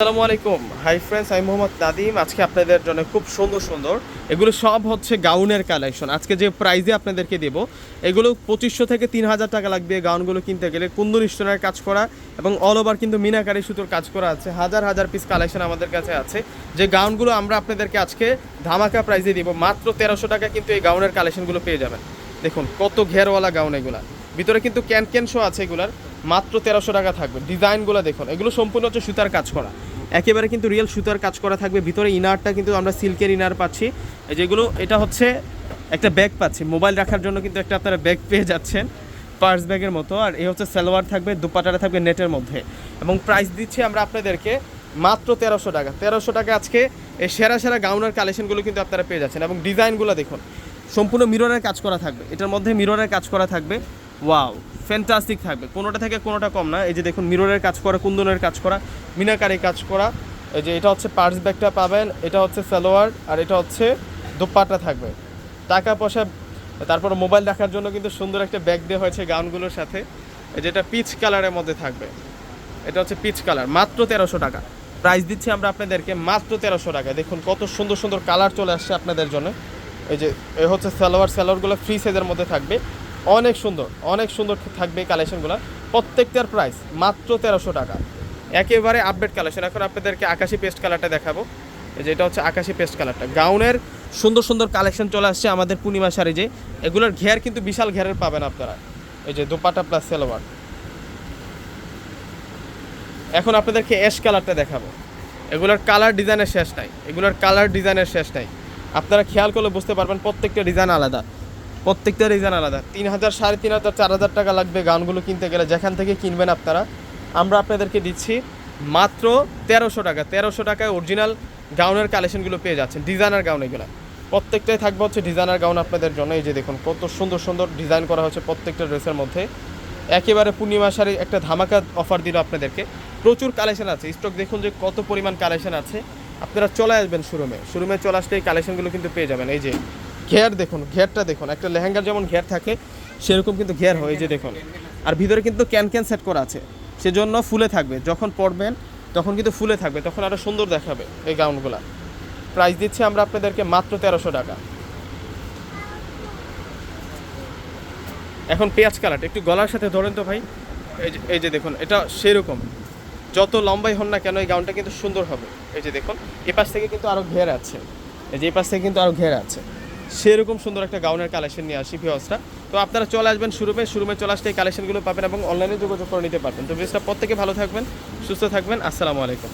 আসসালামু আলাইকুম। Hi friends আমি মোহাম্মদ নাদিম আজকে আপনাদের জন্য খুব সুন্দর সুন্দর। এগুলো সব হচ্ছে গাউনের কালেকশন আজকে যে প্রাইজে আপনাদেরকে দেব, এগুলো পঁচিশশো থেকে তিন হাজার টাকা লাগবে গাউনগুলো কিনতে গেলে। কুন্দন স্টোনের কাজ করা এবং অল ওভার কিন্তু মিনাকারি সুতোর কাজ করা আছে। হাজার হাজার পিস কালেকশন আমাদের কাছে আছে। যে গাউনগুলো আমরা আপনাদেরকে আজকে ধামাকা প্রাইজে দিব, মাত্র তেরোশো টাকা কিন্তু এই গাউনের কালেকশনগুলো পেয়ে যাবেন। দেখুন, কত ঘেরওয়ালা গাউন এগুলা। ভিতরে কিন্তু ক্যান ক্যান শো আছে এগুলার। মাত্র তেরোশো টাকা থাকবে। ডিজাইনগুলো দেখুন, এগুলো সম্পূর্ণ হচ্ছে সুতার কাজ করা। একেবারে কিন্তু রিয়েল সুতার কাজ করা থাকবে। ভিতরে ইনারটা কিন্তু আমরা সিল্কের ইনার পাচ্ছি। যেগুলো, এটা হচ্ছে একটা ব্যাগ পাচ্ছি। মোবাইল রাখার জন্য কিন্তু একটা আপনারা ব্যাগ পেয়ে যাচ্ছেন পার্স ব্যাগের মতো। আর এই হচ্ছে সালোয়ার থাকবে, দুপাটাটা থাকবে নেটের মধ্যে। এবং প্রাইস দিচ্ছি আমরা আপনাদেরকে মাত্র তেরোশো টাকা। তেরোশো টাকা আজকে এই সেরা সেরা গাউনের কালেকশনগুলো কিন্তু আপনারা পেয়ে যাচ্ছেন। এবং ডিজাইনগুলো দেখুন, সম্পূর্ণ মিররের কাজ করা থাকবে। এটার মধ্যে মিররের কাজ করা থাকবে। ওয়াও ফ্যান্টাস্টিক থাকবে। কোনোটা থেকে কোনোটা কম না। এই যে দেখুন মিররের কাজ করা, কুন্দনের কাজ করা, মিনাকারি কাজ করা। এই যে এটা হচ্ছে পার্স ব্যাগটা পাবেন, এটা হচ্ছে সালোয়ার, আর এটা হচ্ছে দোপাট্টা থাকবে। টাকা পয়সা, তারপর মোবাইল রাখার জন্য কিন্তু সুন্দর একটা ব্যাগ দেওয়া হয়েছে গাউনগুলোর সাথে। যেটা পিচ কালারের মধ্যে থাকবে। এটা হচ্ছে পিচ কালার মাত্র তেরোশো টাকা। প্রাইস দিচ্ছি আমরা আপনাদেরকে মাত্র তেরোশো টাকা দেখুন কত সুন্দর সুন্দর কালার চলে আসছে আপনাদের জন্য। এই যে, এ হচ্ছে সালোয়ার, সালোয়ারগুলো ফ্রি সাইজের মধ্যে থাকবে। অনেক সুন্দর অনেক সুন্দর থাকবে এই কালেকশনগুলো প্রত্যেকটার প্রাইস মাত্র তেরোশো টাকা। একেবারে আপডেট কালেকশন এখন আপনাদেরকে আকাশি পেস্ট কালারটা দেখাবো। যে এটা হচ্ছে আকাশি পেস্ট কালারটা গাউনের সুন্দর সুন্দর কালেকশন চলে আসছে আমাদের পূর্ণিমা শাড়ি যে। এগুলোর ঘের কিন্তু বিশাল ঘেরের পাবেন আপনারা। এই যে দোপাটা প্লাস সালোয়ার। এখন আপনাদেরকে অ্যাশ কালারটা দেখাবো। এগুলোর কালার ডিজাইনের শেষ নাই। এগুলোর কালার ডিজাইনের শেষ নাই। আপনারা খেয়াল করলে বুঝতে পারবেন প্রত্যেকটা ডিজাইন আলাদা। প্রত্যেকটা ডিজাইন আলাদা। তিন হাজার সাড়ে তিন হাজার চার হাজার টাকা লাগবে গাউনগুলো কিনতে গেলে যেখান থেকে কিনবেন আপনারা। আমরা আপনাদেরকে দিচ্ছি মাত্র তেরোশো টাকা। তেরোশো টাকায় অরিজিনাল গাউনের কালেকশনগুলো পেয়ে যাচ্ছেন। ডিজাইনার গাউন এগুলো। প্রত্যেকটাই থাকবে হচ্ছে ডিজাইনার গাউন আপনাদের জন্য। এই যে দেখুন, কত সুন্দর সুন্দর ডিজাইন করা হচ্ছে প্রত্যেকটা ড্রেসের মধ্যে। একেবারে পূর্ণিমা শাড়ি একটা ধামাকা অফার দিল আপনাদেরকে। প্রচুর কালেকশন আছে। স্টক দেখুন যে কত পরিমাণ কালেকশন আছে। আপনারা চলে আসবেন শোরুমে শোরুমে চলে আসলে এই কালেকশনগুলো কিন্তু পেয়ে যাবেন। এই যে ঘের দেখুন, ঘেরটা দেখুন, একটা লেহেঙ্গার যেমন ঘের থাকে, সেরকম কিন্তু ঘের হয় যে দেখুন। আর ভিতরে কিন্তু ক্যান ক্যান সেট করা আছে, সেজন্য ফুলে থাকবে, যখন পরবেন তখন কিন্তু ফুলে থাকবে, তখন আরও সুন্দর দেখাবে এই গাউনগুলা। প্রাইস দিচ্ছি আমরা আপনাদেরকে মাত্র তেরোশো টাকা। এখন পেঁয়াজ কালারটা, একটু গলার সাথে ধরেন তো ভাই। এই যে এই যে দেখুন, এটা সেরকম। যত লম্বাই হন না কেন এই গাউনটা কিন্তু সুন্দর হবে। এই যে দেখুন এ পাশ থেকে কিন্তু আরও ঘের আছে। এই যে এই পাশ থেকে কিন্তু আরও ঘের আছে। সেরকম সুন্দর একটা গাউনের কালেকশন নিয়ে আসি ভিওসটা তো আপনারা চলে আসবেন শুরুমে শুরুমে চলে আসতে এই কালেকশনগুলো পাবেন এবং অনলাইনে যোগাযোগ করে নিতে পারবেন। তো ভিওসটা প্রত্যেকে ভালো থাকবেন, সুস্থ থাকবেন। আসসালামু আলাইকুম।